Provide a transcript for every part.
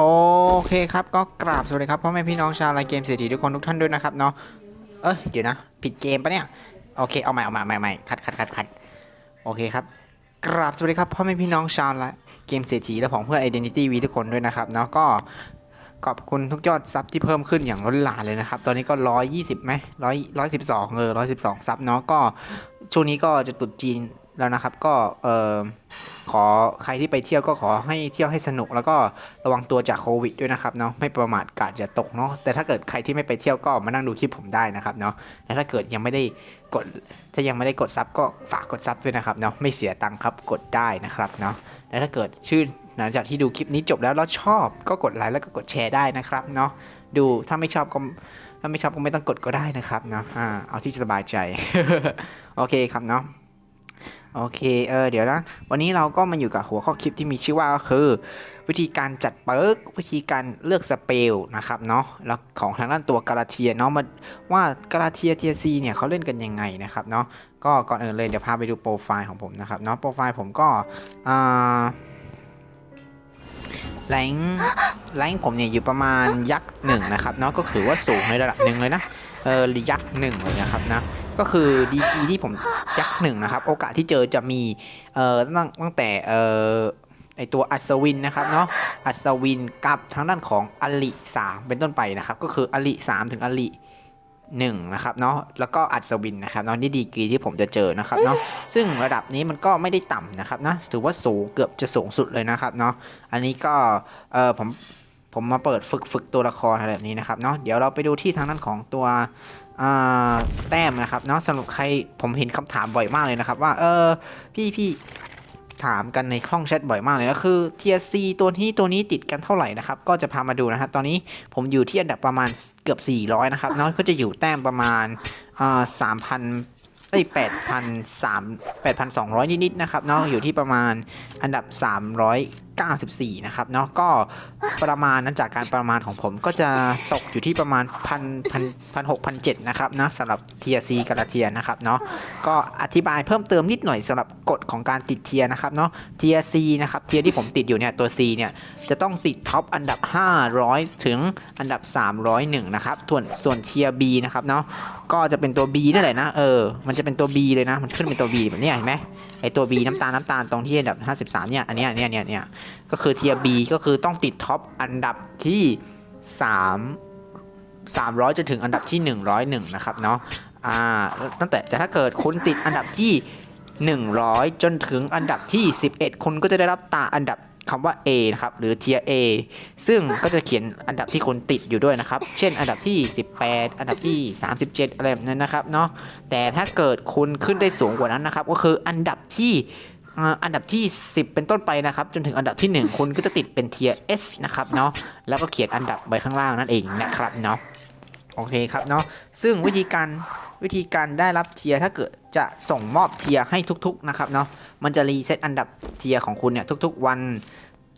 โอเคครับก็กราบสวัสดีครับพ่อแม่พี่น้องชาวไลเกมเศรษฐีทุกคนทุกท่านด้วยนะครับเนาะเอ้ยเดี๋ยวนะ ผิดเกมปะเนี่ยโอเคเอาใหม่เอาใหม่ใหม่ใหม่คัดคัดคัดคัดโอเคครับกราบสวัสดีครับพ่อแม่พี่น้องชาวไลเกมเศรษฐีและของเพื่อ Identity V ทุกคนด้วยนะครับเนาะก็ขอบคุณทุกยอดซับที่เพิ่มขึ้นอย่างล้นหลามเลยนะครับ ตอนนี้ก็ 120ไหมร้อยร้อยสิบสองเออร้อยสิบสองซับเนาะก็ช่วงนี้ก็จะตุดจีน แล้วนะครับ ก็เออขอใครที่ไปเที่ยวก็ขอให้เที่ยวให้สนุก แล้วก็ระวังตัวจากโควิดด้วยนะครับเนาะไม่ประมาทกาดอย่าตกเนาะแต่ถ้าเกิดใครที่ไม่ไปเที่ยวก็มานั่งดูคลิปผมได้นะครับเนาะและถ้าเกิดยังไม่ได้กดถ้ายังไม่ได้กดซับก็ฝากกดซับด้วยนะครับเนาะไม่เสียตังค์ครับกดได้นะครับเนาะและถ้าเกิดชื่นหลังจากที่ดูคลิปนี้จบแล้วแล้วชอบก็กดไลค์แล้วก็กดแชร์ได้นะครับเนาะดูถ้าไม่ชอบก็ถ้าไม่ชอบก็ไม่ต้องกดก็ได้นะครับเนาะอ่าเอาที่สบายใจ โอเคครับเนาะ โอเค เออ เดี๋ยวนะ วันนี้เราก็มาอยู่กับหัวข้อคลิปที่มีชื่อว่าก็คือ วิธีการจัดเปิร์กวิธีการเลือกสเปลนะครับเนาะ แล้วของทางด้านตัวกาลาเทียเนาะมาว่ากาลาเทียเทียซีเนี่ยเขาเล่นกันยังไงนะครับเนาะ ก็ก่อนอื่นเลยเดี๋ยวพาไปดูโปรไฟล์ของผมนะครับเนาะ โปรไฟล์ผมก็อ่าแรงแรงผมเนี่ยอยู่ประมาณยักษ์หนึ่งนะครับเนาะ ก็ถือว่าสูงในระดับหนึ่งเลยนะ เออยักษ์หนึ่งเลยนะครับนะ ก็คือดีกีที่ผมยักหนึ่งนะครับ โอกาสที่เจอจะมีเอ่อตั้งตั้งแต่เอ่อไอตัวอัศวินนะครับเนาะอัศวินกับทางด้านของอลิ3เป็นต้นไปนะครับ ก็คืออลิ3ถึงอลิ1นะครับเนาะแล้วก็อัศวินนะครับเนาะนี่ดีกรีที่ผมจะเจอนะครับเนาะซึ่งระดับนี้มันก็ไม่ได้ต่ำนะครับนะถือว่าสูงเกือบจะสูงสุดเลยนะครับเนาะอันนี้ก็เออผมผมมาเปิดฝึกฝึกตัวละครอะไรแบบนี้นะครับเนาะเดี๋ยวเราไปดูที่ทางด้านของตัว แต้มนะครับเนาะสำหรับใครผมเห็นคำถามบ่อยมากเลยนะครับ ว่าเออพี่พี่ถามกันในห้องแชทบ่อยมากเลยนะคือเทียซีตัวนี้ตัวนี้ติดกันเท่าไหร่นะครับ ก็จะพามาดูนะครับตอนนี้ผมอยู่ที่อันดับประมาณเกือบ 400 นะครับเนาะก็จะอยู่แต้มประมาณอ่าสามพันเอ้ยแปดพันสามแปดพันสองร้อยนิดๆนะครับเนาะอยู่ที่ประมาณอันดับ 94 นะครับเนาะก็ประมาณนั้นจากการประมาณของผมก็จะตกอยู่ที่ประมาณพันพันพันหกพันเจ็ดนะครับนะสำหรับเทียซีกาลาเทียนะครับเนาะก็อธิบายเพิ่มเติมนิดหน่อยสำหรับกฎของการติดเทียนะครับเนาะเทียซีนะครับเทียที่ผมติดอยู่เนี่ยตัว C เนี่ยจะต้องติดท็อปอันดับ 500 ถึงอันดับ 301 นะครับส่วนส่วนเทีย B นะครับเนาะก็จะเป็นตัว B นั่นแหละนะเออมันจะเป็นตัว B เลยนะ มันขึ้นเป็นตัว B แบบนี้เห็นไหมไอตัว B น้ำตาลน้ำตาลตรงที่อันดับ 53 เนี่ย อันเนี้ยเนี่ยเนี่ยเนี่ยก็คือเทีย B ก็คือต้องติดท็อปอันดับที่ 3 300จนถึงอันดับที่ 101 นะครับเนาะ อ่า ตั้งแต่แต่ถ้าเกิดคุณติดอันดับที่ 100 จนถึงอันดับที่ 11 คุณก็จะได้รับตาอันดับ คำว่า A นะครับหรือ Tier A ซึ่งก็จะเขียนอันดับที่คุณติดอยู่ด้วยนะครับ เช่น อันดับที่ 18 อันดับที่ 37 อะไรแบบนั้นนะครับเนาะแต่ถ้าเกิดคุณขึ้นได้สูงกว่านั้นนะครับ ก็คืออันดับที่อ่าอันดับที่ 10 เป็นต้นไปนะครับ จนถึงอันดับที่ 1 คุณก็จะติดเป็น Tier S นะครับเนาะแล้วก็เขียนอันดับไว้ข้างล่างนั่นเองนะครับเนาะโอเคครับเนาะซึ่งวิธีการวิธีการได้รับเทียร์ถ้าเกิดจะส่งมอบเทียร์ให้ทุกๆนะครับเนาะ มันจะรีเซ็ตอันดับเทียของคุณเนี่ยทุกๆ วัน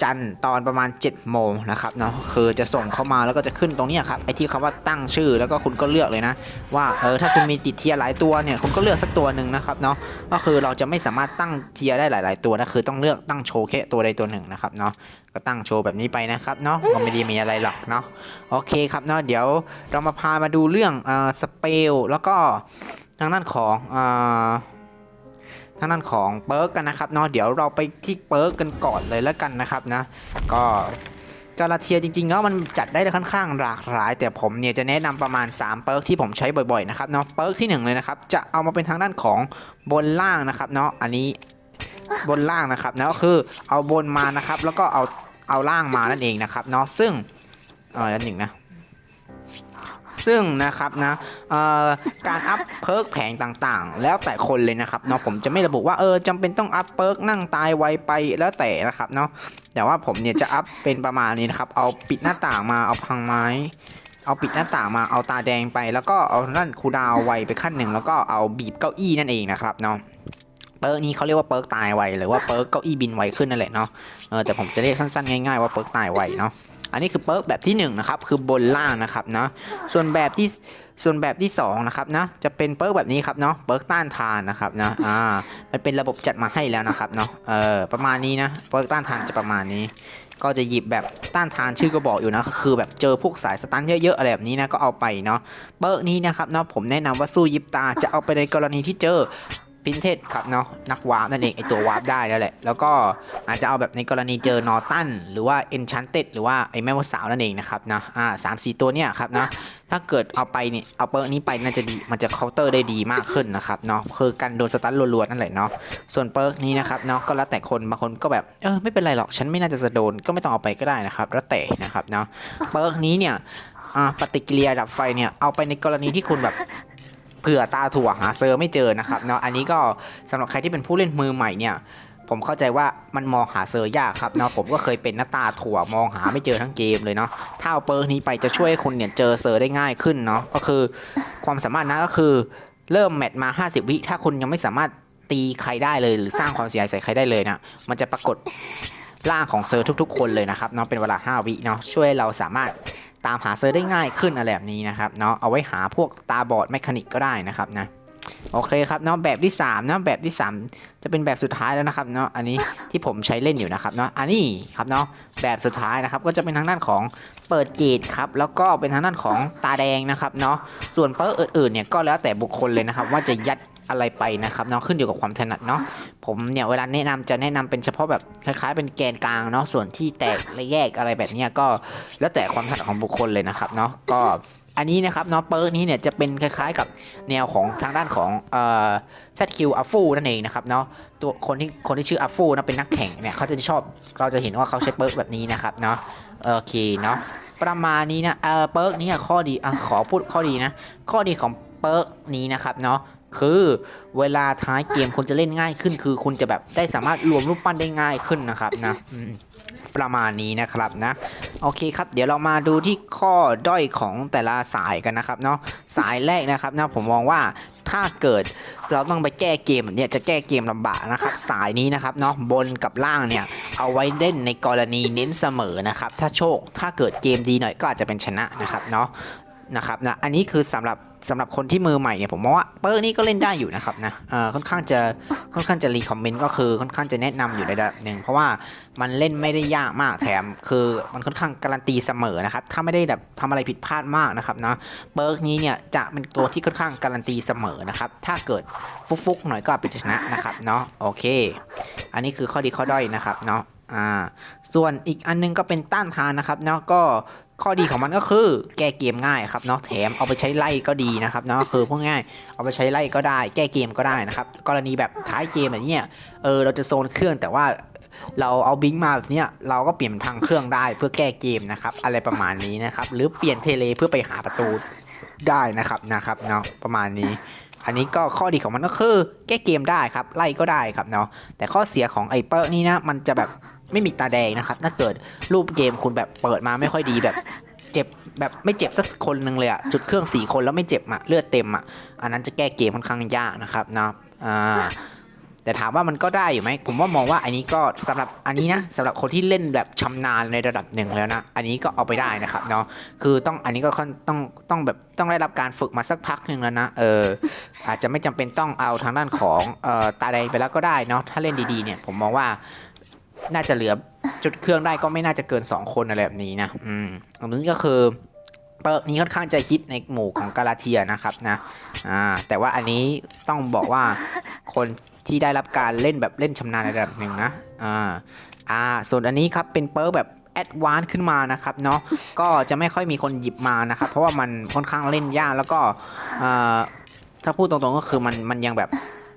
จันทร์ตอนประมาณ 7 โมงนะครับเนาะคือจะส่งเข้ามาแล้วก็จะขึ้นตรงนี้ครับไอที่คำว่าตั้งชื่อแล้วก็คุณก็เลือกเลยนะ ว่าเออถ้าคุณมีติดเทียหลายตัวเนี่ยคุณก็เลือกสักตัวหนึ่งนะครับเนาะก็คือเราจะไม่สามารถตั้งเทียได้หลาย ๆ ตัวนะคือต้องเลือกตั้งโชว์แค่ตัวใดตัวหนึ่งนะครับเนาะก็ตั้งโชว์แบบนี้ไปนะครับเนาะก็ไม่ได้มีอะไรหรอกเนาะโอเคครับเนาะเดี๋ยวเรามาพามาดูเรื่องเอ่อสเปลแล้วก็ทางด้านของเอ่อ ทางด้านของเปิร์กกันนะครับเนาะเดี๋ยวเราไปที่เปิร์กกันก่อนเลยแล้วกันนะครับนะ ก็กาลาเทียจริงๆแล้วมันจัดได้ค่อนข้างหลากหลาย แต่ผมเนี่ยจะแนะนำประมาณ 3 เปิร์กที่ผมใช้บ่อยๆนะครับเนาะเปิร์กที่ 1 เลยนะครับ จะเอามาเป็นทางด้านของบนล่างนะครับเนาะอันนี้บนล่างนะครับนะก็คือเอาบนมานะครับ แล้วก็เอาเอาล่างมานั่นเองนะครับเนาะซึ่งเอออันหนึ่งนะ ซึ่งนะครับนะการอัพเพิร์กแผงต่างๆ แล้วแต่คนเลยนะครับเนาะผมจะไม่ระบุว่าเออจำเป็นต้องอัพเพิร์กนั่งตายไวไปแล้วแต่นะครับเนาะแต่ว่าผมเนี่ยจะอัพเป็นประมาณนี้นะครับเอาปิดหน้าต่างมาเอาพังไม้เอาปิดหน้าต่างมาเอาตาแดงไป แล้วก็เอานั่นคูดาวไวไปขั้นหนึ่งแล้วก็เอาบีบเก้าอี้นั่นเองนะครับเนาะเปิร์กนี้เขาเรียกว่าเปิร์กตายไวหรือว่าเปิร์กเก้าอี้บินไวขึ้นนั่นแหละเนาะเออแต่ผมจะเรียกสั้นๆง่ายๆว่าเปิร์กตายไวเนาะ อันนี้คือเปิร์กแบบที่1นะครับคือบนล่างนะครับเนาะส่วนแบบที่ส่วนแบบที่2นะครับนะจะเป็นเปิร์กแบบนี้ครับเนาะเปิร์กต้านทานนะครับนะอ่ามันเป็นระบบจัดมาให้แล้วนะครับเนาะเออประมาณนี้นะเปิร์กต้านทานจะประมาณนี้ ก็จะหยิบแบบต้านทานชื่อก็บอกอยู่นะก็คือแบบเจอพวกสายสตันเยอะๆอะไรแบบนี้นะก็เอาไปเนาะเปิร์กนี้นะครับเนาะผมแนะนำว่าสู้ยิบตาจะเอาไปในกรณีที่เจอ พินเทสครับเนาะนักวาร์ปนั่นเองไอตัววาร์ปได้แล้วแหละ แล้วก็อาจจะเอาแบบในกรณีเจอนอตันหรือว่าเอนชันเต็ดหรือว่าไอแม่มดสาวนั่นเองนะครับนะอ่าสามสี่ตัวเนี่ยครับนะถ้าเกิดเอาไปเนี่ยเอาเปิร์กนี้ไปน่าจะดีมันจะเคาน์เตอร์ได้ดีมากขึ้นนะครับเนาะคือการโดนสตันรัวๆนั่นแหละเนาะส่วนเปิร์กนี้นะครับเนาะก็แล้วแต่คนบางคนก็แบบเออไม่เป็นไรหรอกฉันไม่น่าจะจะโดนก็ไม่ต้องเอาไปก็ได้นะครับแล้วแต่นะครับเนาะเปิร์กนี้เนี่ยอ่าปฏิกิริยาดับไฟเนี่ยเอาไปในกรณีที่คุณแบบ เผื่อตาถั่วหาเซอร์ไม่เจอนะครับเนาะอันนี้ก็สำหรับใครที่เป็นผู้เล่นมือใหม่เนี่ยผมเข้าใจว่ามันมองหาเซอร์ยากครับเนาะผมก็เคยเป็นหน้าตาถั่วมองหาไม่เจอทั้งเกมเลยเนาะถ้าเอาเปิร์กนี้ไปจะช่วยให้คุณเนี่ยเจอเซอร์ได้ง่ายขึ้นเนาะก็คือความสามารถนะก็คือเริ่มแมตช์มา 50 วิถ้าคุณยังไม่สามารถตีใครได้เลยหรือสร้างความเสียหายใส่ใครได้เลยนะมันจะปรากฏร่างของเซอร์ทุก ๆ คนเลยนะครับเนาะเป็นเวลา 5 วิเนาะช่วยเราสามารถ ตามหาเซอร์ได้ง่ายขึ้นอะไรแบบนี้นะครับเนาะเอาไว้หาพวกตาบอดแมคานิกก็ได้นะครับนะโอเคครับเนาะแบบที่3เนาะแบบที่ 3 จะเป็นแบบสุดท้ายแล้วนะครับเนาะอันนี้ที่ผมใช้เล่นอยู่นะครับเนาะอันนี้ครับเนาะแบบสุดท้ายนะครับก็จะเป็นทางด้านของเปิดเกตครับแล้วก็เป็นทางด้านของตาแดงนะครับเนาะส่วนเปิร์อื่นๆเนี่ยก็แล้วแต่บุคคลเลยนะครับว่าจะยัด อะไรไปนะครับเนาะขึ้นอยู่กับความถนัดเนาะผมเนี่ยเวลาแนะนำจะแนะนำเป็นเฉพาะแบบคล้ายๆ เป็นแกนกลางเนาะส่วนที่แตกและแยกอะไรแบบนี้ก็แล้วแต่ความถนัดของบุคคลเลยนะครับเนาะก็อันนี้นะครับเนาะเปิร์กนี้เนี่ยจะเป็นคล้ายๆกับแนวของทางด้านของเอ่อ ZQ อัฟฟูนั่นเองนะครับเนาะตัวคนที่คนที่ชื่ออัฟฟูนะเป็นนักแข่งเนี่ยเขาจะชอบเราจะเห็นว่าเขาใช้เปิร์กแบบนี้นะครับเนาะโอเคเนาะประมาณนี้นะเออเปิร์กนี้ข้อดีอะขอพูดข้อดีนะ ข้อดีของเปิร์กนี้นะครับเนาะ คือเวลาท้ายเกมคุณจะเล่นง่ายขึ้น คือคุณจะแบบได้สามารถรวมรูปปั้นได้ง่ายขึ้นนะครับนะประมาณนี้นะครับนะ โอเคครับ เดี๋ยวเรามาดูที่ข้อด้อยของแต่ละสายกันนะครับเนาะสายแรกนะครับนะผมมองว่าถ้าเกิดเราต้องไปแก้เกมเนี้ยจะแก้เกมลำบากนะครับ สายนี้นะครับเนาะบนกับล่างเนี่ยเอาไว้เล่นในกรณีเน้นเสมอนะครับ ถ้าโชคถ้าเกิดเกมดีหน่อยก็อาจจะเป็นชนะนะครับเนาะ นะครับนะอันนี้คือสำหรับสำหรับคนที่มือใหม่เนี่ยผมมองว่าเปอร์นี่ก็เล่นได้อยู่นะครับนะเอ่อค่อนข้างจะค่อนข้างจะรีคอมเมนต์ก็คือค่อนข้างจะแนะนำอยู่ในระดับหนึ่งเพราะว่ามันเล่นไม่ได้ยากมากแถม คือมันค่อนข้างการันตีเสมอนะครับถ้าไม่ได้แบบทำอะไรผิดพลาดมากนะครับนะเปิร์กนี้เนี่ยจะเป็นตัวที่ค่อนข้างการันตีเสมอนะครับถ้าเกิดฟุกๆหน่อยก็อาจจะชนะนะครับเนาะโอเค อันนี้คือข้อดีข้อด้อยนะครับเนาะอ่าส่วนอีกอันนึงก็เป็นต้านทานนะครับเนาะก็ ข้อดีของมันก็คือแก้เกมง่ายครับเนาะแถมเอาไปใช้ไล่ก็ดีนะครับเนาะคือพูดง่ายเอาไปใช้ไล่ก็ได้ แก้เกมก็ได้นะครับกรณีแบบท้ายเกมแบบเนี้ยเออเราจะโซนเครื่องแต่ว่าเราเอาบิงมาแบบเนี้ยเราก็เปลี่ยนเป็นพังเครื่องได้เพื่อแก้เกมนะครับ อะไรประมาณนี้นะครับ หรือเปลี่ยนเทเลเพื่อไปหาประตูได้นะครับนะครับเนาะประมาณนี้ อันนี้ก็ข้อดีของมันก็คือ แก้เกมได้ครับไล่ก็ได้ครับเนาะแต่ข้อเสียของไอเปอร์นี่นะมันจะแบบ ไม่มีตาแดงนะครับ ถ้าเกิดรูปเกมคุณแบบเปิดมาไม่ค่อยดีแบบเจ็บแบบไม่เจ็บสักคนหนึ่งเลยอะจุดเครื่องสี่คนแล้วไม่เจ็บอะเลือดเต็มอะอันนั้นจะแก้เกมค่อนข้างยากนะครับนะอ่าแต่ถามว่ามันก็ได้อยู่ไหมผมว่ามองว่าอันนี้ก็สำหรับอันนี้นะสำหรับคนที่เล่นแบบชำนาญในระดับหนึ่งแล้วนะอันนี้ก็เอาไปได้นะครับเนาะคือต้องอันนี้ก็ต้องต้องแบบต้องได้รับการฝึกมาสักพักหนึ่งแล้วนะเอออาจจะไม่จำเป็นต้องเอาทางด้านของเอ่อตาแดงไปแล้วก็ได้เนาะถ้าเล่นดีๆเนี่ยผมมองว่า น่าจะเหลือจุดเครื่องได้ก็ไม่น่าจะเกิน 2 คนอะไรแบบนี้นะ อืมอันนี้ก็คือเปิร์กนี้ค่อนข้างจะฮิตในหมู่ของกาลาเทียนะครับนะ อ่า แต่ว่าอันนี้ต้องบอกว่าคนที่ได้รับการเล่นแบบเล่นชำนาญในระดับหนึ่งนะ อ่า อ่า ส่วนอันนี้ครับเป็นเปิร์กแบบแอดวานซ์ขึ้นมานะครับเนาะ ก็จะไม่ค่อยมีคนหยิบมานะครับ เพราะว่ามันค่อนข้างเล่นยากแล้วก็ อ่า ถ้าพูดตรงๆก็คือมันมันยังแบบ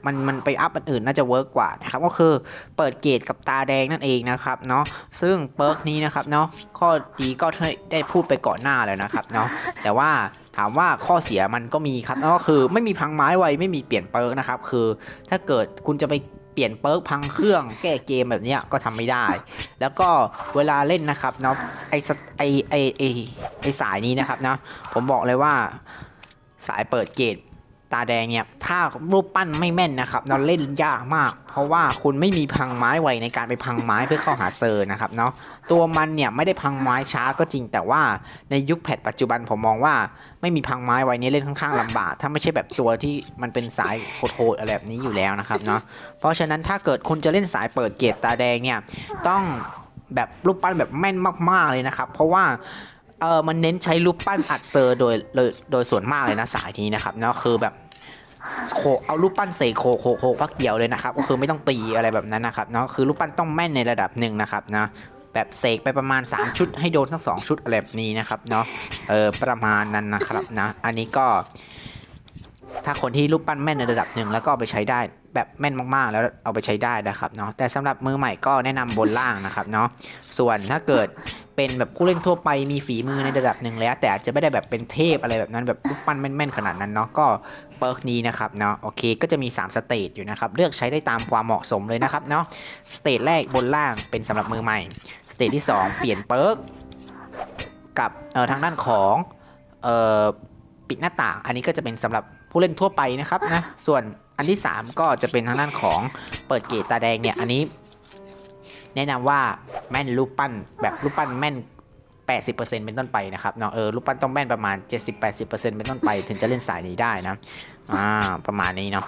มันมันไปอัพอันอื่นน่าจะเวิร์กกว่านะครับก็คือเปิดเกตกับตาแดงนั่นเองนะครับเนาะซึ่งเปิร์กนี้นะครับเนาะข้อดีก็ได้พูดไปก่อนหน้าแล้วนะครับเนาะแต่ว่าถามว่าข้อเสียมันก็มีครับนั่นก็คือไม่มีพังไม้ไวไม่มีเปลี่ยนเปิร์กนะครับคือถ้าเกิดคุณจะไปเปลี่ยนเปิร์กพังเครื่องแก้เกมแบบนี้ก็ทำไม่ได้ แล้วก็เวลาเล่นนะครับเนาะไอสไอไอไอไอสายนี้นะครับนะผมบอกเลยว่าสายเปิดเกต ตาแดงเนี่ยถ้ารูปปั้นไม่แม่นนะครับเราเล่นยากมาก เพราะว่าคุณไม่มีพังไม้ไวในการไปพังไม้เพื่อเข้าหาเซอร์นะครับเนาะตัวมันเนี่ยไม่ได้พังไม้ช้าก็จริง แต่ว่าในยุคแพทปัจจุบันผมมองว่า ไม่มีพังไม้ไวนี้เล่นค่อนข้างลำบาก ถ้าไม่ใช่แบบตัวที่มันเป็นสายโหดๆอะไรแบบนี้อยู่แล้วนะครับเนาะเพราะฉะนั้นถ้าเกิดคุณจะเล่นสายเปิดเกตตาแดงเนี่ยต้องแบบรูปปั้นแบบแม่นมากๆเลยนะครับ เพราะว่า เออมันเน้นใช้รูปปั้นอัดเซอร์โดยโดยโดยส่วนมากเลยนะสายนี้นะครับเนาะคือแบบโขเอารูปปั้นเสกโขโขโขพักเดียวเลยนะครับก็คือไม่ต้องตีอะไรแบบนั้นนะครับเนาะคือรูปปั้นต้องแม่นในระดับหนึ่งนะครับนะแบบเสกไปประมาณ 3 ชุดให้โดนทั้ง 2 ชุดอะไรแบบนี้นะครับเนาะเออประมาณนั้นนะครับนะอันนี้ก็ ถ้าคนที่รูปปั้นแม่นในระดับหนึ่งแล้วก็เอาไปใช้ได้แบบแม่นมากๆ แล้วเอาไปใช้ได้นะครับเนาะแต่สำหรับมือใหม่ก็แนะนำบนล่างนะครับเนาะส่วนถ้าเกิด เป็นแบบผู้เล่นทั่วไปมีฝีมือในระดับหนึ่งแล้ว แต่อาจจะไม่ได้แบบเป็นเทพอะไรแบบนั้นแบบรูปปั้นแม่นๆขนาดนั้นเนาะก็เปิร์กนี้นะครับเนาะโอเคก็จะมี 3 สเตจอยู่นะครับ เลือกใช้ได้ตามความเหมาะสมเลยนะครับเนาะสเตจแรกบนล่างเป็นสำหรับมือใหม่สเตจที่ 2 เปลี่ยนเปิร์กกับเอ่อทางด้านของเอ่อปิดหน้าต่าง อันนี้ก็จะเป็นสำหรับผู้เล่นทั่วไปนะครับนะส่วนอันที่ 3 ก็จะเป็นทางด้านของเปิดเกตตาแดงเนี่ยอันนี้ แนะนำว่าแม่นรูปปั้นแบบรูปปั้นแม่น 80%เป็นต้นไปนะครับเนาะเออรูปปั้นต้องแม่นประมาณ 70-80%เป็นต้นไป ถึงจะเล่นสายนี้ได้นะอ่าประมาณนี้เนาะ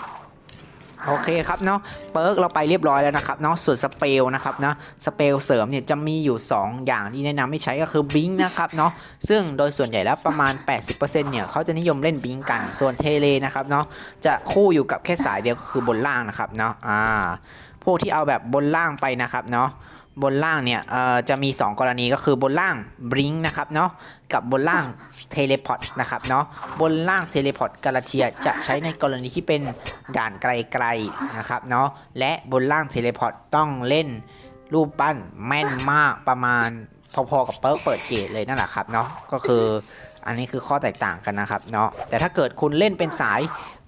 โอเคครับเนาะเปิร์กเราไปเรียบร้อยแล้วนะครับเนาะส่วนสเปลนะครับเนาะสเปลเสริมเนี่ยจะมีอยู่ 2 อย่างที่แนะนำให้ใช้ก็คือบิงนะครับเนาะซึ่งโดยส่วนใหญ่แล้วประมาณ 80%เนี่ยเขาจะนิยมเล่นบิงกันส่วนเทเลนะครับเนาะจะคู่อยู่กับแค่สายเดียวก็คือบนล่างนะครับเนาะอ่า พวกที่เอาแบบบนล่างไปนะครับเนาะบนล่างเนี่ยจะมี 2 กรณีก็คือบนล่างบริงนะครับเนาะกับบนล่างเทเลพอร์ตนะครับเนาะบนล่างเทเลพอร์ตกาลาเทียจะใช้ในกรณีที่เป็นด่านไกลๆนะครับเนาะและบนล่างเทเลพอร์ตต้องเล่นรูปปั้นแม่นมากประมาณพอๆกับเปิร์กเปิดเกตเลยนั่นแหละครับเนาะก็คืออันนี้คือข้อแตกต่างกันนะครับเนาะแต่ถ้าเกิดคุณเล่นเป็นสาย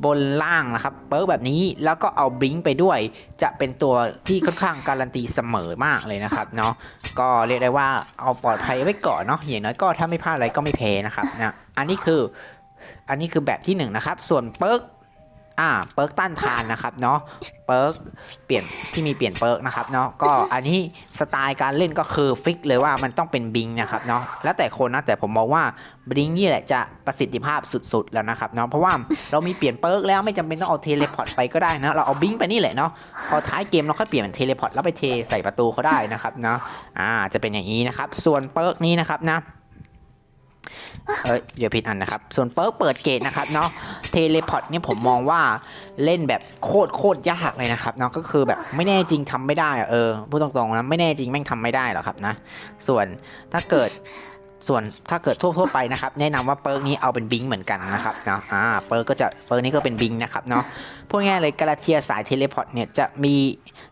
บนล่างนะครับเปิร์กแบบนี้แล้วก็เอาบลิงไปด้วย จะเป็นตัวที่ค่อนข้างการันตีเสมอมากเลยนะครับเนาะก็เรียกได้ว่าเอาปลอดภัยไว้ก่อนเนาะอย่างน้อยก็ถ้าไม่พลาดอะไรก็ไม่แพ้นะครับนะอันนี้คืออันนี้คือแบบที่1นงนะครับส่วนเปิร์ก อ่าเปิร์กต้านทานนะครับเนาะเปิร์กเปลี่ยนที่มีเปลี่ยนเปิร์กนะครับเนาะก็อันนี้สไตล์การเล่นก็คือฟิกเลยว่ามันต้องเป็นบิงนะครับเนาะแล้วแต่คนนะแต่ผมมองว่าบิงนี่แหละจะประสิทธิภาพสุดๆแล้วนะครับเนาะเพราะว่าเรามีเปลี่ยนเปิร์กแล้วไม่จำเป็นต้องเอาเทเลพอร์ตไปก็ได้นะเราเอาบิงไปนี่แหละเนาะพอท้ายเกมเราค่อยเปลี่ยนเป็นเทเลพอร์ตแล้วไปเทใส่ประตูเขาได้นะครับเนาะอ่าจะเป็นอย่างนี้นะครับส่วนเปิร์กนี้นะครับนะเอ้ยเดี๋ยวผิดอันนะครับ ส่วนเปิร์กเปิดเกตนะครับเนาะ เทเลพอร์ตเนี่ยผมมองว่าเล่นแบบโคตรโคตรยากเลยนะครับเนาะก็คือแบบไม่แน่จริงทำไม่ได้เออพูดตรงๆนะไม่แน่จริงแม่งทำไม่ได้หรอกครับนะ ส่วนถ้าเกิดส่วนถ้าเกิดทั่วๆไปนะครับ แนะนำว่าเปิร์กนี้เอาเป็นบิงเหมือนกันนะครับเนาะอ่าเปิร์กก็จะเปิร์กนี้ก็เป็นบิงนะครับเนาะพูดง่ายเลยกาลาเทียสายเทเลพอร์ตเนี่ยจะมี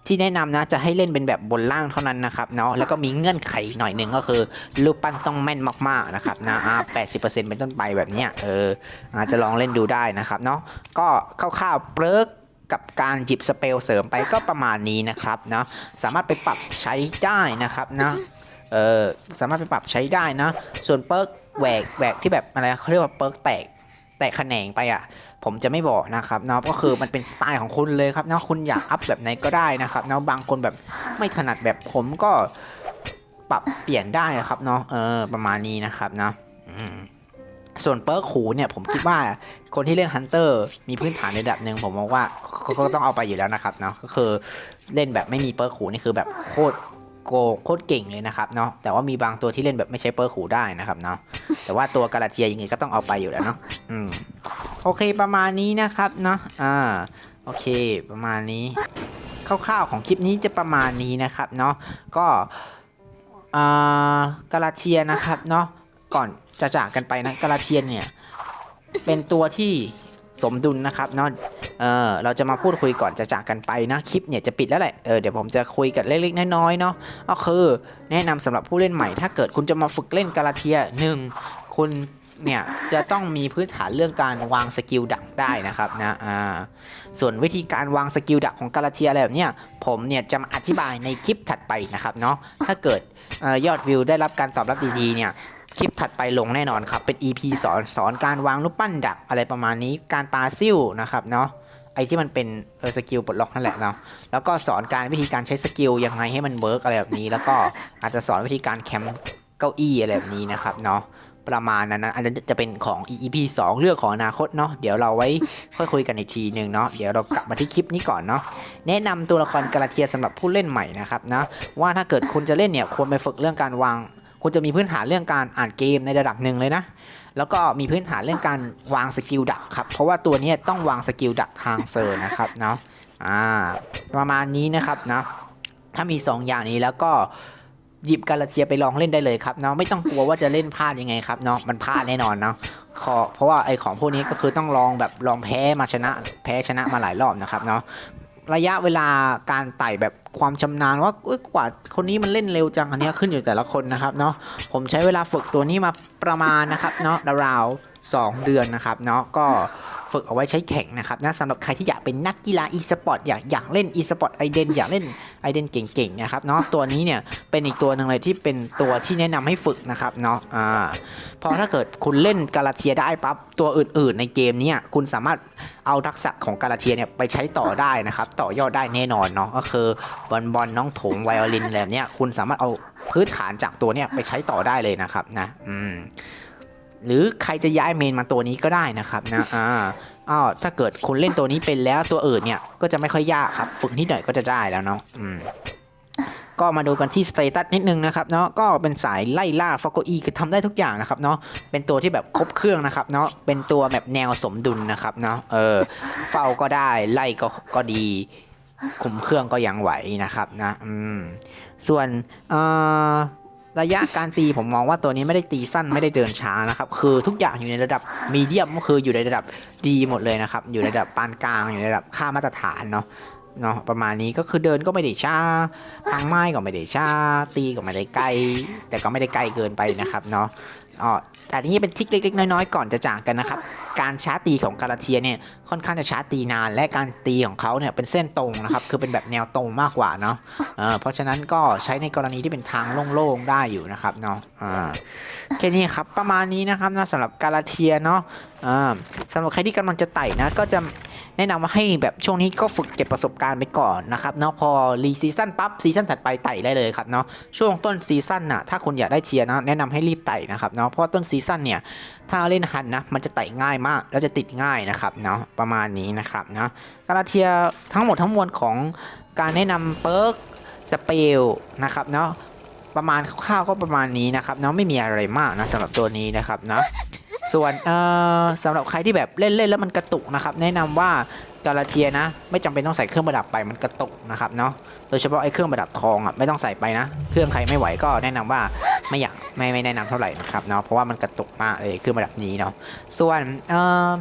ที่แนะนำนะจะให้เล่นเป็นแบบบนล่างเท่านั้นนะครับเนาะแล้วก็มีเงื่อนไขหน่อยหนึ่งก็คือรูปปั้นต้องแม่นมากๆนะครับนะอ่าแปดสิบเปอร์เซ็นต์เป็นต้นไปแบบเนี้ยเอออาจจะลองเล่นดูได้นะครับเนาะก็คร่าวๆเปิร์กกับการจิบสเปลเสริมไปก็ประมาณนี้นะครับเนาะสามารถไปปรับใช้ได้นะครับนะเออสามารถไปปรับใช้ได้นะส่วนเปิร์กแหวกแหวกที่แบบอะไรเขาเรียกว่าเปิร์กแตก แตกแขนงไปอะ ผมจะไม่บอกนะครับเนาะก็คือมันเป็นสไตล์ของคุณเลยครับเนาะคุณอยากอัพแบบไหนก็ได้นะครับเนาะบางคนแบบไม่ถนัดแบบผมก็ปรับเปลี่ยนได้นะครับเนาะเออประมาณนี้นะครับเนาะส่วนเปิร์กหูเนี่ยผมคิดว่าคนที่เล่นฮันเตอร์มีพื้นฐานในระดับหนึ่งผมมองว่าก็ต้องเอาไปอยู่แล้วนะครับเนาะก็คือเล่นแบบไม่มีเปิร์ขู่นี่คือแบบโคตร โกงโคตรเก่งเลยนะครับเนาะแต่ว่ามีบางตัวที่เล่นแบบไม่ใช้เปิร์ขู่ได้นะครับเนาะแต่ว่าตัวกาลาเทียยังไงก็ต้องเอาไปอยู่แล้วเนาะอืมโอเคประมาณนี้นะครับเนาะอ่าโอเค ประมาณนี้คร่าวๆของคลิปนี้จะประมาณนี้นะครับเนาะก็อ่ากาลาเทียนะครับเนาะก่อนจะจากกันไปนะกาลาเทียเนี่ยเป็นตัวที่ สมดุลนะครับเนาะเออเราจะมาพูดคุยก่อนจะจากกันไปนะคลิปเนี่ยจะปิดแล้วแหละเออเดี๋ยวผมจะคุยกันเล็กๆน้อยๆเนาะก็คือแนะนำสำหรับผู้เล่นใหม่ ถ้าเกิดคุณจะมาฝึกเล่นกาลาเทียหนึ่งคุณเนี่ยจะต้องมีพื้นฐานเรื่องการวางสกิลดักได้นะครับนะอ่าส่วนวิธีการวางสกิลดักของกาลาเทียอะไรแบบเนี้ยผมเนี่ยจะมาอธิบายในคลิปถัดไปนะครับเนาะถ้าเกิดออยอดวิวได้รับการตอบรับดีๆเนี่ย คลิปถัดไปลงแน่นอนครับ เป็น EP สอนสอนการวางรูปปั้นดักอะไรประมาณนี้ การปาซิ่วนะครับเนาะ ไอที่มันเป็นเออสกิลปลดล็อกนั่นแหละเนาะ แล้วก็สอนการวิธีการใช้สกิลยังไงให้มันเวิร์กอะไรแบบนี้ แล้วก็อาจจะสอนวิธีการแคมป์เก้าอี้อะไรแบบนี้นะครับเนาะประมาณนั้นนะอันนั้นจะเป็นของ EP 2 เรื่องของอนาคตเนาะ เดี๋ยวเราไว้ค่อยคุยกันอีกทีหนึ่งเนาะ เดี๋ยวเรากลับมาที่คลิปนี้ก่อนเนาะ แนะนำตัวละครกาลาเทียสำหรับผู้เล่นใหม่นะครับนะ ว่าถ้าเกิดคุณจะเล่นเนี่ยควรไปฝึกเรื่องการวาง คุณจะมีพื้นฐานเรื่องการอ่านเกมในระดับหนึ่งเลยนะ แล้วก็มีพื้นฐานเรื่องการวางสกิลดักครับ เพราะว่าตัวนี้ต้องวางสกิลดักทางเซอร์นะครับเนาะอ่าประมาณนี้นะครับนะถ้ามี 2 อย่างนี้แล้วก็หยิบกาลาเทียไปลองเล่นได้เลยครับเนาะไม่ต้องกลัวว่าจะเล่นพลาดยังไงครับเนาะมันพลาดแน่นอนเนาะเพราะว่าไอของพวกนี้ก็คือต้องลองแบบลองแพ้มาชนะ แพ้ชนะมาหลายรอบนะครับเนาะ ระยะเวลาการไต่แบบความชำนาญว่าเอ้ยกว่าคนนี้มันเล่นเร็วจังอันนี้ขึ้นอยู่แต่ละคนนะครับเนาะผมใช้เวลาฝึกตัวนี้มาประมาณนะครับเนาะราวๆสองเดือนนะครับเนาะก็ ฝึกเอาไว้ใช้แข่งนะครับนะสำหรับใครที่อยากเป็นนักกีฬาอีสปอร์ตอยากอยากเล่นอีสปอร์ตไอเดนอยากเล่นไอเดนเก่งๆนะครับเนาะตัวนี้เนี่ยเป็นอีกตัวหนึ่งเลยที่เป็นตัวที่แนะนำให้ฝึกนะครับเนาะอ่าพราะถ้าเกิดคุณเล่นกาลาเทียได้ปั๊บตัวอื่นๆ ในเกมนี้คุณสามารถเอาทักษะของกาลาเทียเนี่ยไปใช้ต่อได้นะครับต่อยอดได้แน่นอนเนาะก็คือบอลบอลน้องโถงไวโอลินอะไรแบบเนี้ยคุณสามารถเอาพื้นฐานจากตัวเนี่ยไปใช้ต่อได้เลยนะครับนะอืม หรือใครจะย้ายเมนมาตัวนี้ก็ได้นะครับนะอ่าอ้าวถ้าเกิดคุณเล่นตัวนี้เป็นแล้วตัวอื่นเนี่ยก็จะไม่ค่อยยากครับ ฝึกนิดหน่อยก็จะได้แล้วเนาะอืมก็มาดูกันที่สเตตัสนิดนึงนะครับเนาะก็เป็นสายไล่ล่าฟอกโกอีคือทำได้ทุกอย่างนะครับเนาะเป็นตัวที่แบบครบเครื่องนะครับเนาะเป็นตัวแบบแนวสมดุลนะครับเนาะเออเฝ้าก็ได้ไล่ก็ก็ดีคุมเครื่องก็ยังไหวนะครับนะอืมส่วนเอ่อ ระยะการตีผมมองว่าตัวนี้ไม่ได้ตีสั้นไม่ได้เดินช้านะครับ คือทุกอย่างอยู่ในระดับมีเดียมก็คืออยู่ในระดับดีหมดเลยนะครับ อยู่ในระดับปานกลางอยู่ในระดับค่ามาตรฐานเนาะ เนาะประมาณนี้ก็คือเดินก็ไม่ได้ช้าทางไม้ก็ไม่ได้ช้าตีก็ไม่ได้ไกล แต่ก็ไม่ได้ไกลเกินไปนะครับเนาะอ๋อแต่นี้เป็นทิกเล็กๆน้อยๆก่อนจะจากกันนะครับ การช้าตีของกาลาเทียเนี่ยค่อนข้างจะช้าตีนาน และการตีของเขาเนี่ยเป็นเส้นตรงนะครับ คือเป็นแบบแนวตรงมากกว่าเนาะเพราะฉะนั้นก็ใช้ในกรณีที่เป็นทางโล่งๆได้อยู่นะครับเนาะแค่นี้ครับประมาณนี้นะครับนะสำหรับกาลาเทียเนาะสำหรับใครที่กำลังจะไต่นะก็จะ แนะนำว่าให้แบบช่วงนี้ก็ฝึกเก็บประสบการณ์ไปก่อนนะครับเนาะพอรีซีซั่นปั๊บซีซั่นถัดไปไต่ได้เลยครับเนาะช่วงต้นซีซั่นน่ะถ้าคุณอยากได้เทียร์นะแนะนำให้รีบไต่นะครับเนาะเพราะต้นซีซั่นเนี่ยถ้าเล่นฮันนะมันจะไต่ง่ายมาก แล้วจะติดง่ายนะครับเนาะประมาณนี้นะครับเนาะกาลาเทียทั้งหมดทั้งมวลของการแนะนำเปิร์กสเปลนะครับเนาะ ประมาณคร่าวๆก็ประมาณนี้นะครับเนาะไม่มีอะไรมากนะสำหรับตัวนี้นะครับเนาะส่วนเอ่อสำหรับใครที่แบบเล่นเล่นแล้วมันกระตุกนะครับ แนะนำว่ากาลาเทียนะ ไม่จำเป็นต้องใส่เครื่องประดับไปมันกระตุกนะครับเนาะโดยเฉพาะไอ้เครื่องประดับทองอะไม่ต้องใส่ไปนะ เครื่องใครไม่ไหวก็แนะนำว่าไม่อยากไม่ไม่แนะนำเท่าไหร่นะครับเนาะเพราะว่ามันกระตุกมากเลยเครื่องประดับนี้เนาะส่วนเอ่อ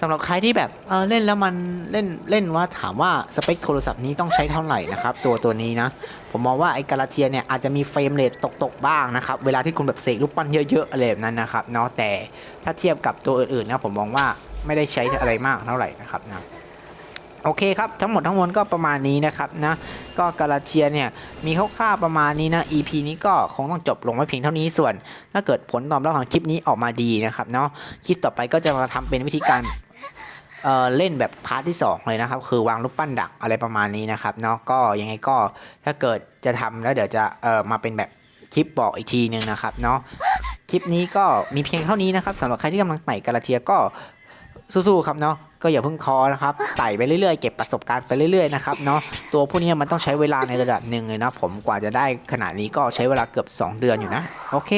สำหรับใครที่แบบเออเล่นแล้วมันเล่นเล่นว่าถามว่าสเปคโทรศัพท์นี้ต้องใช้เท่าไหร่นะครับตัวตัวนี้นะ ผมมองว่าไอ้กาลาเทียเนี่ยอาจจะมีเฟรมเรทตกๆบ้างนะครับเวลาที่คุณแบบเสกรูปปั้นเยอะๆอะไรแบบนั้นนะครับเนาะแต่ถ้าเทียบกับตัวอื่นๆนะผมมองว่าไม่ได้ใช้อะไรมากเท่าไหร่นะครับนะโอเคครับ ทั้งหมดทั้งมวลก็ประมาณนี้นะครับนะก็กาลาเทียเนี่ยมีคร่าวๆประมาณนี้นะ EP นี้ก็คงต้องจบลงไว้เพียงเท่านี้ส่วน ถ้าเกิดผลตอบรับของคลิปนี้ออกมาดีนะครับเนาะคลิปต่อไปก็จะมาทำเป็นวิธีการ เอ่อเล่นแบบพาร์ทที่ 2 เลยนะครับ คือวางรูปปั้นดักอะไรประมาณนี้นะครับเนาะก็ยังไงก็ถ้าเกิดจะทำแล้วเดี๋ยวจะเอ่อมาเป็นแบบคลิปบอกอีกทีนึงนะครับเนาะคลิปนี้ก็มีเพียงเท่านี้นะครับสำหรับใครที่กำลังไต่กาลาเทียก็สู้ๆครับเนาะก็อย่าเพิ่งคอนะครับไต่ไปเรื่อยๆเก็บประสบการณ์ไปเรื่อยๆนะครับเนาะตัวพวกนี้มันต้องใช้เวลาในระดับหนึ่งเลยนะผมกว่าจะได้ขนาดนี้ก็ใช้เวลาเกือบ 2 เดือนอยู่นะโอเค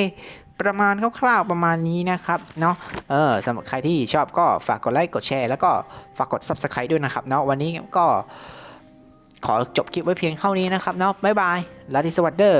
ประมาณคร่าวๆประมาณนี้นะครับเนาะเออสำหรับใครที่ชอบก็ฝากกดไลค์กดแชร์แล้วก็ฝากกด Subscribe ด้วยนะครับเนาะวันนี้ก็ขอจบคลิปไว้เพียงเท่านี้นะครับเนาะบ๊ายบายลาติสวัสดี